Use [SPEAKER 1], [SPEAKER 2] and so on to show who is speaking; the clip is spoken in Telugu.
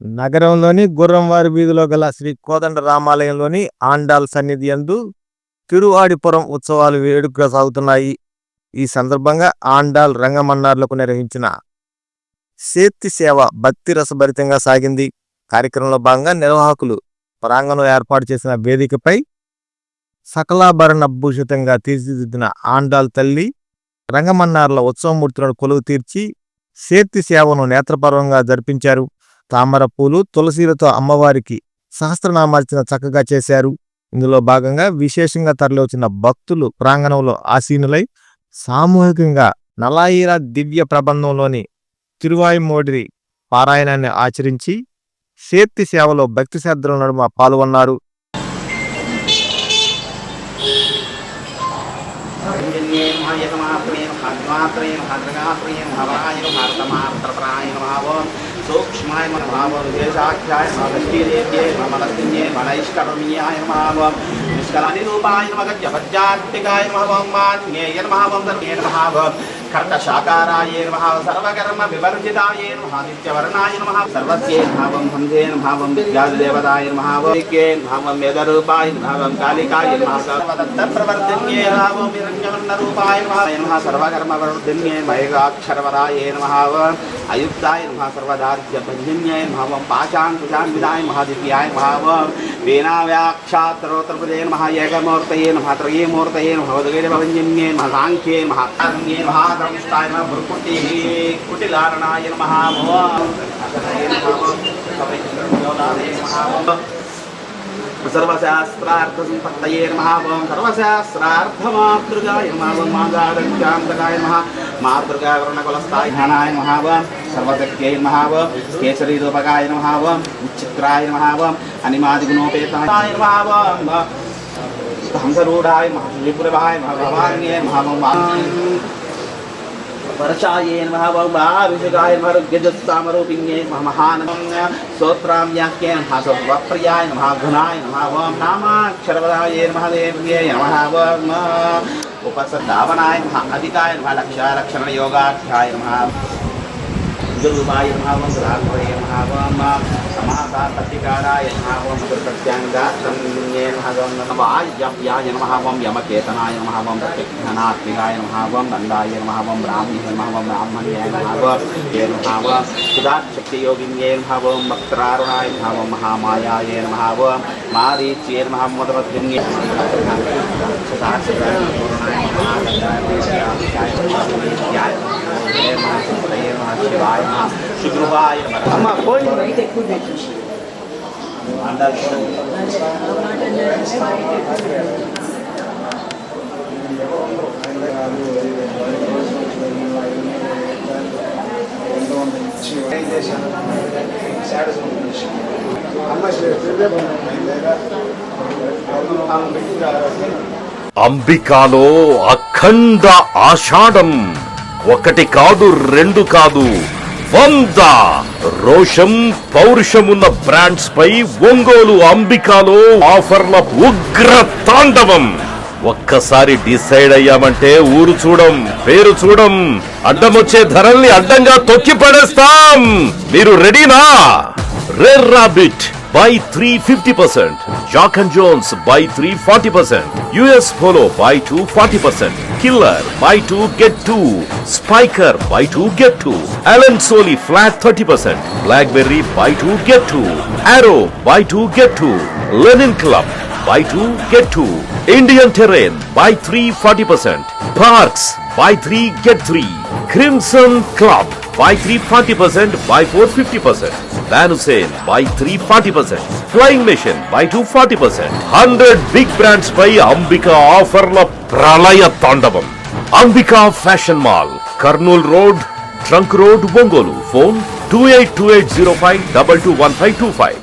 [SPEAKER 1] నగరంలోని గుర్రంవారి వీధిలో గల శ్రీ కోదండ రామాలయంలోని ఆండాల్ సన్నిధి యందు తిరువాడిపురం ఉత్సవాలు వేడుకగా సాగుతున్నాయి. ఈ సందర్భంగా ఆండాల్ రంగమన్నార్లకు నిర్వహించిన సేత్తి సేవ భక్తి రసభరితంగా సాగింది. కార్యక్రమంలో భాగంగా నిర్వాహకులు ప్రాంగణం ఏర్పాటు చేసిన వేదికపై సకలాభరణ భూషితంగా తీర్చిదిద్దిన ఆండాల్ తల్లి రంగమన్నార్ల ఉత్సవమూర్తులను కొలువు తీర్చి సేత్తి సేవను నేత్రపర్వంగా జరిపించారు. తామర పూలు తులసీలతో అమ్మవారికి సహస్రనామార్చన చక్కగా చేశారు. ఇందులో భాగంగా విశేషంగా తరలివచ్చిన భక్తులు ప్రాంగణంలో ఆసీనులై సామూహికంగా నలాయిరా దివ్య ప్రబంధంలోని తిరువాయిమోడి పారాయణాన్ని ఆచరించి సేత్తి సేవలో భక్తి శ్రద్ధల నడుమ పాల్గొన్నారు. ేన
[SPEAKER 2] యతమాత్రేణ భాద్మాత్రేణ భాద్రగాత్రేణ सूक्ष्माय मनभावदेशाख्याय महालक्ष्मीदेव्ये महालक्ष्म्ये मनैष्कर्म्याय महावं निष्कलानिरूपाय नमगत्यपज्यात्मिकाय महावं मान्येय महावं धर्मेण महावं नमः सर्वकर्म विवर्जिताय नमः नित्यवर्णाय नमः सर्वस्ये भावं हंसेन भावं विद्यादेवताय नमः वैकेन भावं वेदरूपाय भावं कालिकाय नमः सर्वदत्तप्रवर्धिन्ये भावं हिरण्यवर्णरूपाय नमः सर्वकर्मवर्धिन्ये महेगाक्षरवराय नमः अयुक्ताय नमः सर्वदार्ज्य पर्जन्याय नमः वं पाशान् विदाय महादिव्याय नमः वं वेणाव्याक्षात् सर्वोत्तरपदे नमः एकमूर्तये नमः त्रये मूर्तये नमः भवदगेन भवञ्जन्ये नमः साङ्ख्ये नमः कर्ण्ये नमः द्रविष्टाय नमः भ्रुकुटिः कुटिलारणाय नमः सर्वशास्त्रार्थसम्पत्तये नमः वं सर्वशास्त्रार्थमातृगाय नमः वं मागादन्तान्तकाय नमः मातृगावरणकुलस्थायनाय नमः वं सर्वज्ञै नमः केसरीरूपकाय नमः विचित्राय नमः अनिमादिगुणोपेताय नमः हंसरूढाय महालिपुरभाय महाभवान्ये महाभवान् वर्षाये नमः वौभाभिषुकाय नमः रुग्यजत्सामरूपिण्ये नमः महानवं स्तोत्राम्याख्ये नमः स्वप्रियाय नमः घुणाय नमः वं नामाक्षरवदाये नमः देव्ये नमः वं उपसद्धावनाय नमः अधिकाय नमः लक्षालक्षणयोगाख्याय नमः दुर्वाय भावम सुराग्रये भावम समासा पत्तिकाराय भावम दुर्प्रत्यांगात्मन्ये भावम नमः यव्याय नमः वम यमकेतनाय नमः वम प्रत्यक्षनात्मिकाय नमः वम नन्दाय नमः वम ब्राह्मणे नमः वम ब्राह्मण्याय नमः वम ये नमः वम सुधाशक्तियोगिन्ये नमः वम वक्त्रारुणाय नमः वम महामायाय नमः वम मारीच्ये नमः वम मदवद्विन्ये सुधाशक्तियोगिन्ये नमः वम महामायाय नमः वम शिवाय శుక్రవాయ అమ్మ ఫోన్
[SPEAKER 3] అంబికాలో అఖండ ఆషాఢం. ఒకటి కాదు రెండు కాదు. వంద రోషం పౌరుషమున్న బ్రాండ్స్ పై ఒంగోలు అంబికాలో ఆఫర్ల ఉగ్ర తాండవం. ఒక్కసారి డిసైడ్ అయ్యామంటే ఊరు చూడం పేరు చూడం అడ్డమొచ్చే ధరల్ని అడ్డంగా తొక్కి పడేస్తాం. మీరు రెడీనా? Red rabbit buy three fifty percent. Jack and Jones buy three forty percent. US Polo buy two forty percent. Killer, buy 2, get 2. Spiker, buy 2, get 2. Alan Soli, flat 30%. Blackberry, buy 2, get 2. Arrow, buy 2, get 2. Lenin Club, buy 2, get 2. Indian Terrain, buy 3, 40%. Parks, buy 3, get 3. Crimson Club, buy three 40 percent buy four 50 percent van hussein buy three 40 percent flying machine buy two 40 percent 100 big brands by ambika ఆఫర్ల ప్రళయ తాండవం Ambika fashion mall Kurnool road trunk road Ongole phone two eight two eight zero five double two one five two five